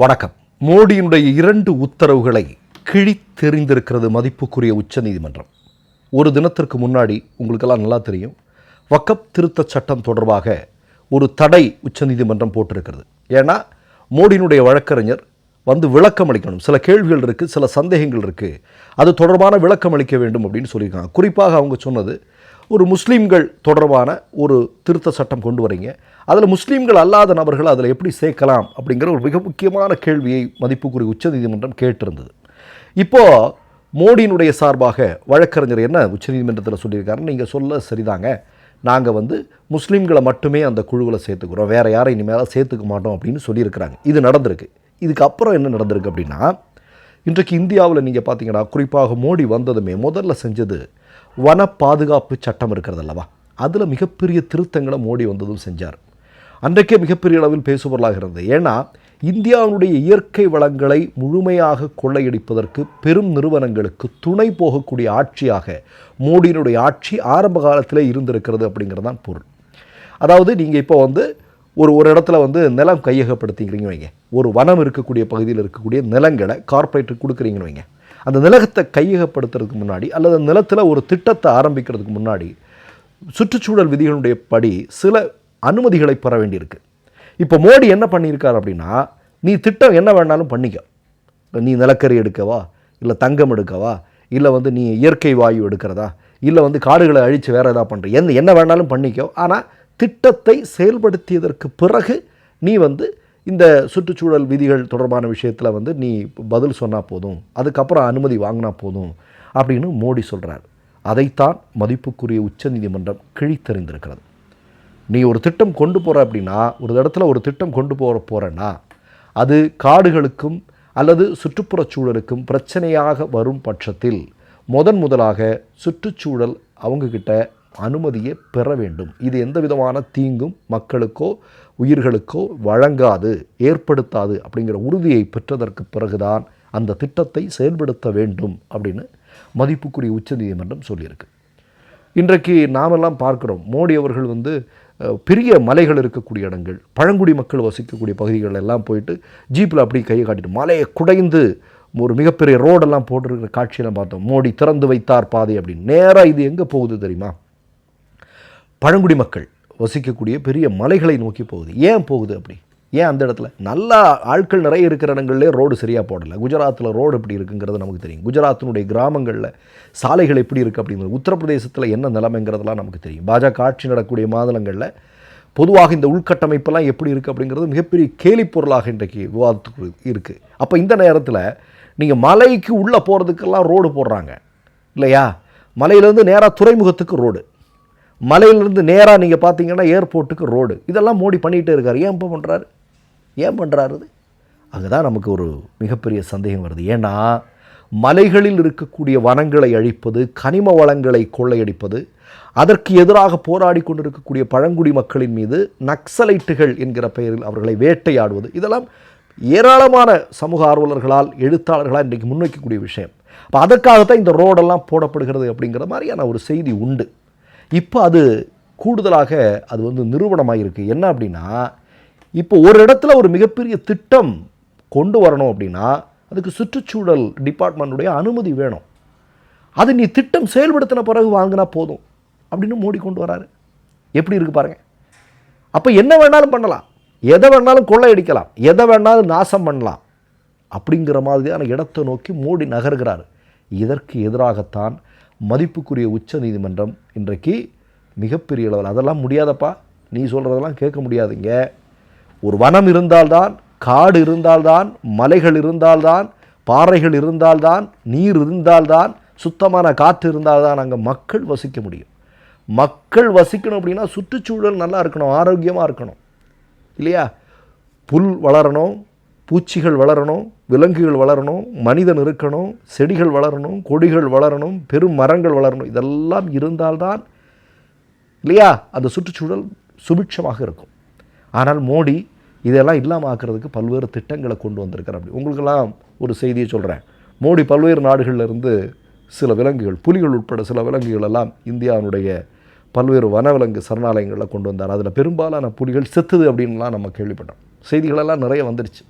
வணக்கம். மோடியினுடைய இரண்டு உத்தரவுகளை கிழித்தெறிந்திருக்கிறது மதிப்புக்குரிய உச்சநீதிமன்றம். ஒரு தினத்திற்கு முன்னாடி உங்களுக்கெல்லாம் நல்லா தெரியும் வக்கப் திருத்தச் சட்டம் தொடர்பாக ஒரு தடை உச்சநீதிமன்றம் போட்டிருக்கிறது. ஏன்னா மோடியினுடைய வழக்கறிஞர் வந்து விளக்கம் அளிக்கணும் சில கேள்விகள் இருக்குது சில சந்தேகங்கள் இருக்குது அது தொடர்பான விளக்கம் அளிக்க வேண்டும் அப்படின்னு சொல்லியிருக்காங்க. குறிப்பாக அவங்க சொன்னது ஒரு முஸ்லீம்கள் தொடர்பான ஒரு திருத்த சட்டம் கொண்டு வரீங்க. அதில் முஸ்லீம்கள் அல்லாத நபர்கள் அதில் எப்படி சேர்க்கலாம் அப்படிங்கிற ஒரு மிக முக்கியமான கேள்வியை மதிப்புக்குரிய உச்சநீதிமன்றம் கேட்டிருந்தது. இப்போது மோடியினுடைய சார்பாக வழக்கறிஞர் என்ன உச்சநீதிமன்றத்தில் சொல்லியிருக்காருன்னு நீங்கள் சொல்ல சரிதாங்க. நாங்கள் வந்து முஸ்லீம்களை மட்டுமே அந்த குழுவில் சேர்த்துக்கிறோம். வேறு யாரை இனிமேல் சேர்த்துக்க மாட்டோம் அப்படின்னு சொல்லியிருக்கிறாங்க. இது நடந்திருக்கு. இதுக்கு அப்புறம் என்ன நடந்திருக்கு அப்படின்னா இன்றைக்கு இந்தியாவில் நீங்கள் பார்த்தீங்கன்னா குறிப்பாக மோடி வந்ததுமே முதல்ல செஞ்சது வன பாதுகாப்பு சட்டம் இருக்கிறது அல்லவா? அதில் மிகப்பெரிய திருத்தங்களை மோடி வந்ததும் செஞ்சார். அன்றைக்கே மிகப்பெரிய அளவில் பேசுபொருளாக இருந்தது. ஏன்னா இந்தியாவுடைய இயற்கை வளங்களை முழுமையாக கொள்ளையடிப்பதற்கு பெரும் நிறுவனங்களுக்கு துணை போகக்கூடிய ஆட்சியாக மோடியினுடைய ஆட்சி ஆரம்ப காலத்திலே இருந்திருக்கிறது அப்படிங்கிறது தான் பொருள். அதாவது நீங்கள் இப்போ வந்து ஒரு ஒரு இடத்துல வந்து நிலம் கையகப்படுத்திக்கிறீங்க வைங்க. ஒரு வனம் இருக்கக்கூடிய பகுதியில் இருக்கக்கூடிய நிலங்களை கார்ப்பரேட்டுக்கு கொடுக்குறீங்கன்னு வைங்க. அந்த நிலத்தை கையகப்படுத்துறதுக்கு முன்னாடி அல்லது அந்த நிலத்தில் ஒரு திட்டத்தை ஆரம்பிக்கிறதுக்கு முன்னாடி சுற்றுச்சூழல் விதிகளுடைய படி சில அனுமதிகளை பெற வேண்டியிருக்கு. இப்போ மோடி என்ன பண்ணியிருக்கார் அப்படின்னா நீ திட்டம் என்ன வேணாலும் பண்ணிக்க. நீ நிலக்கரி எடுக்கவா? இல்லை தங்கம் எடுக்கவா? இல்லை வந்து நீ இயற்கை வாயு எடுக்கிறதா? இல்லை வந்து காடுகளை அழித்து வேறு எதாவது பண்ணுற என்ன என்ன வேணாலும் பண்ணிக்கோ. ஆனால் திட்டத்தை செயல்படுத்தியதற்கு பிறகு நீ வந்து இந்த சுற்றுச்சூழல் விதிகள் தொடர்பான விஷயத்தில் வந்து நீ பதில் சொன்னால் போதும். அதுக்கப்புறம் அனுமதி வாங்கினா போதும் அப்படின்னு மோடி சொல்கிறார் அதைத்தான் மதிப்புக்குரிய உச்சநீதிமன்றம் கிழித்தறிந்திருக்கிறது. நீ ஒரு திட்டம் கொண்டு போகிற அப்படின்னா ஒரு இடத்துல ஒரு திட்டம் கொண்டு போகிற போகிறேன்னா அது காடுகளுக்கும் அல்லது சுற்றுப்புறச் சூழலுக்கும் பிரச்சனையாக வரும் பட்சத்தில் முதன் முதலாக சுற்றுச்சூழல் அவங்கக்கிட்ட அனுமதியை பெற வேண்டும். இது எந்த விதமான தீங்கும் மக்களுக்கோ உயிர்களுக்கோ வழங்காது ஏற்படுத்தாது அப்படிங்கிற உறுதியை பெற்றதற்கு பிறகுதான் அந்த திட்டத்தை செயல்படுத்த வேண்டும் அப்படின்னு மதிப்புக்குரிய உச்சநீதிமன்றம் சொல்லியிருக்கு. இன்றைக்கு நாமெல்லாம் பார்க்குறோம். மோடி அவர்கள் வந்து பெரிய மலைகள் இருக்கக்கூடிய இடங்கள் பழங்குடி மக்கள் வசிக்கக்கூடிய பகுதிகள் எல்லாம் போயிட்டு ஜீப்பில் அப்படி கையை காட்டிட்டு மலையை குடைந்து ஒரு மிகப்பெரிய ரோடெல்லாம் போட்டிருக்கிற காட்சியெல்லாம் பார்த்தோம். மோடி திறந்து வைத்தார் பாதை அப்படின்னு. நேராக இது எங்கே போகுது தெரியுமா? பழங்குடி மக்கள் வசிக்கக்கூடிய பெரிய மலைகளை நோக்கி போகுது. ஏன் போகுது அப்படி? ஏன் அந்த இடத்துல? நல்லா ஆட்கள் நிறைய இருக்கிற இடங்கள்லேயே ரோடு சரியாக போடலை. குஜராத்தில் ரோடு எப்படி இருக்குங்கிறது நமக்கு தெரியும். குஜராத்தினுடைய கிராமங்களில் சாலைகள் எப்படி இருக்குது அப்படிங்கிறது உத்தரப்பிரதேசத்தில் என்ன நிலைமைங்கிறதுலாம் நமக்கு தெரியும். பாஜக ஆட்சி நடக்கக்கூடிய மாநிலங்களில் பொதுவாக இந்த உள்கட்டமைப்பெல்லாம் எப்படி இருக்குது அப்படிங்கிறது மிகப்பெரிய கேலிப் பொருளாக இன்றைக்கு விவாதத்துக்கு இருக்குது அப்போ இந்த நேரத்தில் நீங்கள் மலைக்கு உள்ளே போகிறதுக்கெல்லாம் ரோடு போடுறாங்க. இல்லையா? மலையிலேருந்து நேராக துறைமுகத்துக்கு ரோடு. மலையிலேருந்து நேராக நீங்கள் பார்த்தீங்கன்னா ஏர்போர்ட்டுக்கு ரோடு. இதெல்லாம் மோடி பண்ணிகிட்டே இருக்கார். ஏன் இப்போ பண்ணுறாரு ஏன் பண்ணுறாரு அங்கே தான் நமக்கு ஒரு மிகப்பெரிய சந்தேகம் வருது. ஏன்னா மலைகளில் இருக்கக்கூடிய வனங்களை அழிப்பது கனிம வளங்களை கொள்ளையடிப்பது அதற்கு எதிராக போராடி கொண்டிருக்கக்கூடிய பழங்குடி மக்களின் மீது நக்சலைட்டுகள் என்கிற பெயரில் அவர்களை வேட்டையாடுவது இதெல்லாம் ஏராளமான சமூக ஆர்வலர்களால் எழுத்தாளர்களால் இன்றைக்கு முன்வைக்கக்கூடிய விஷயம். இப்போ அதற்காகத்தான் இந்த ரோடெல்லாம் போடப்படுகிறது அப்படிங்கிற மாதிரியான ஒரு செய்தி உண்டு. இப்போ அது கூடுதலாக அது வந்து நிரூபணமாக இருக்குது என்ன அப்படின்னா இப்போ ஒரு இடத்துல ஒரு மிகப்பெரிய திட்டம் கொண்டு வரணும் அப்படின்னா அதுக்கு சுற்றுச்சூழல் டிபார்ட்மெண்ட்டுடைய அனுமதி வேணும். அது நீ திட்டம் செயல்படுத்தின பிறகு வாங்கினா போதும் அப்படின்னு மோடி கொண்டு வராரு. எப்படி இருக்கு பாருங்க. அப்போ என்ன வேணாலும் பண்ணலாம். எதை வேணாலும் கொள்ளையடிக்கலாம். எதை வேணாலும் நாசம் பண்ணலாம். அப்படிங்கிற மாதிரியான இடத்தை நோக்கி மோடி நகர்கிறார். இதற்கு எதிராகத்தான் மதிப்புக்குரிய உச்ச நீதிமன்றம் இன்றைக்கு மிகப்பெரிய அளவில் அதெல்லாம் முடியாதப்பா. நீ சொல்கிறதெல்லாம் கேட்க முடியாதுங்க. ஒரு வனம் இருந்தால்தான் காடு இருந்தால்தான் மலைகள் இருந்தால்தான் பாறைகள் இருந்தால்தான் நீர் இருந்தால்தான் சுத்தமான காற்று இருந்தால்தான் அங்கே மக்கள் வசிக்க முடியும். மக்கள் வசிக்கணும் அப்படின்னா சுற்றுச்சூழல் நல்லா இருக்கணும் ஆரோக்கியமாக இருக்கணும். இல்லையா? புல் வளரணும் பூச்சிகள் வளரணும் விலங்குகள் வளரணும் மனிதன் இருக்கணும் செடிகள் வளரணும் கொடிகள் வளரணும் பெரும் மரங்கள் வளரணும் இதெல்லாம் இருந்தால்தான் இல்லையா? அந்த சுற்றுச்சூழல் சுபிட்சமாக இருக்கும். ஆனால் மோடி இதெல்லாம் இல்லாமல் ஆக்கிறதுக்கு பல்வேறு திட்டங்களை கொண்டு வந்திருக்கார் அப்படி. உங்களுக்கெல்லாம் ஒரு செய்தியை சொல்கிறேன் மோடி பல்வேறு நாடுகளிலிருந்து சில விலங்குகள் புலிகள் உட்பட சில விலங்குகள் எல்லாம் இந்தியாவினுடைய பல்வேறு வனவிலங்கு சரணாலயங்களில் கொண்டு வந்தார். அதில் பெரும்பாலான புலிகள் செத்துது அப்படின்லாம் நம்ம கேள்விப்பட்டோம். செய்திகளெல்லாம் நிறைய வந்துருச்சு.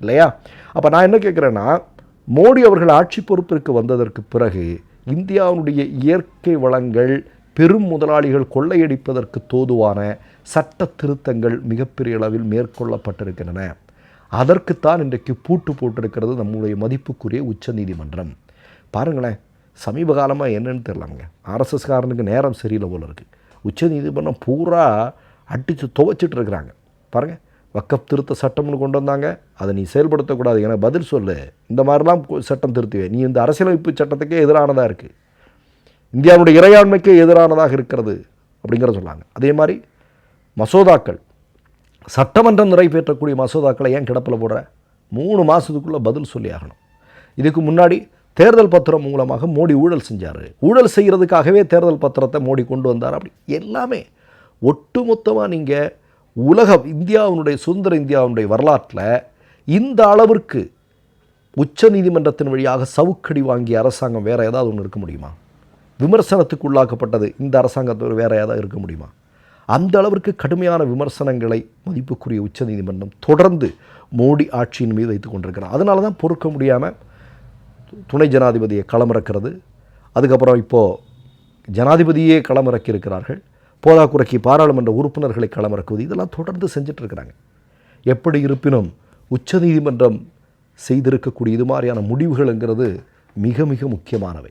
இல்லையா? அப்போ நான் என்ன கேட்குறேன்னா மோடி அவர்கள் ஆட்சி பொறுப்பிற்கு வந்ததற்கு பிறகு இந்தியாவுடைய இயற்கை வளங்கள் பெரும் முதலாளிகள் கொள்ளையடிப்பதற்கு தோதுவான சட்ட திருத்தங்கள் மிகப்பெரிய அளவில் மேற்கொள்ளப்பட்டிருக்கின்றன. அதற்குத்தான் இன்றைக்கு பூட்டு போட்டிருக்கிறது நம்முடைய மதிப்புக்குரிய உச்சநீதிமன்றம். பாருங்களேன் சமீப காலமாக என்னன்னு தெரியலங்க. ஆர்எஸ்எஸ்காரனுக்கு நேரம் சரியில்லை போல இருக்குது உச்சநீதிமன்றம் பூரா அடித்து துவைச்சிட்டு இருக்கிறாங்க. பாருங்கள் வக்கப் திருத்த சட்டம்னு கொண்டு வந்தாங்க. அதை நீ செயல்படுத்தக்கூடாது. என பதில் சொல்லு. இந்த மாதிரிலாம் சட்டம் திருத்துவேன் நீ இந்த அரசியலமைப்பு சட்டத்துக்கே எதிரானதாக இருக்குது இந்தியாவுடைய இறையாண்மைக்கு எதிரானதாக இருக்கிறது அப்படிங்கிறத சொன்னாங்க. அதே மாதிரி மசோதாக்கள் சட்டமன்றம் நிறைவேற்றக்கூடிய மசோதாக்களை ஏன் கிடப்பில் போடுற? மூணு மாதத்துக்குள்ளே பதில் சொல்லி ஆகணும். இதுக்கு முன்னாடி தேர்தல் பத்திரம் மூலமாக மோடி ஊழல் செஞ்சார். ஊழல் செய்கிறதுக்காகவே தேர்தல் பத்திரத்தை மோடி கொண்டு வந்தார் அப்படி. எல்லாமே ஒட்டுமொத்தமாக நீங்கள் உலக இந்தியாவினுடைய சுதந்திர இந்தியாவினுடைய வரலாற்றில் இந்த அளவிற்கு உச்ச நீதிமன்றத்தின் வழியாக சவுக்கடி வாங்கிய அரசாங்கம் வேறு ஏதாவது ஒன்று இருக்க முடியுமா? விமர்சனத்துக்கு உள்ளாக்கப்பட்டது இந்த அரசாங்கத்தோடு வேறு ஏதாவது இருக்க முடியுமா? அந்த அளவிற்கு கடுமையான விமர்சனங்களை மதிப்புக்குரிய உச்சநீதிமன்றம் தொடர்ந்து மோடி ஆட்சியின் மீது வைத்து கொண்டிருக்கிறார். அதனால தான் பொறுக்க முடியாமல் துணை ஜனாதிபதியை களமிறக்கிறது. அதுக்கப்புறம் இப்போது ஜனாதிபதியே களமிறக்கி இருக்கிறார்கள் போதாக்குறைக்கு பாராளுமன்ற உறுப்பினர்களை களமிறக்குவது இதெல்லாம் தொடர்ந்து செஞ்சுட்டு இருக்கிறாங்க எப்படி இருப்பினும் உச்சநீதிமன்றம் செய்திருக்கக்கூடிய இது மாதிரியான முடிவுகள்ங்கிறது மிக மிக முக்கியமானவை.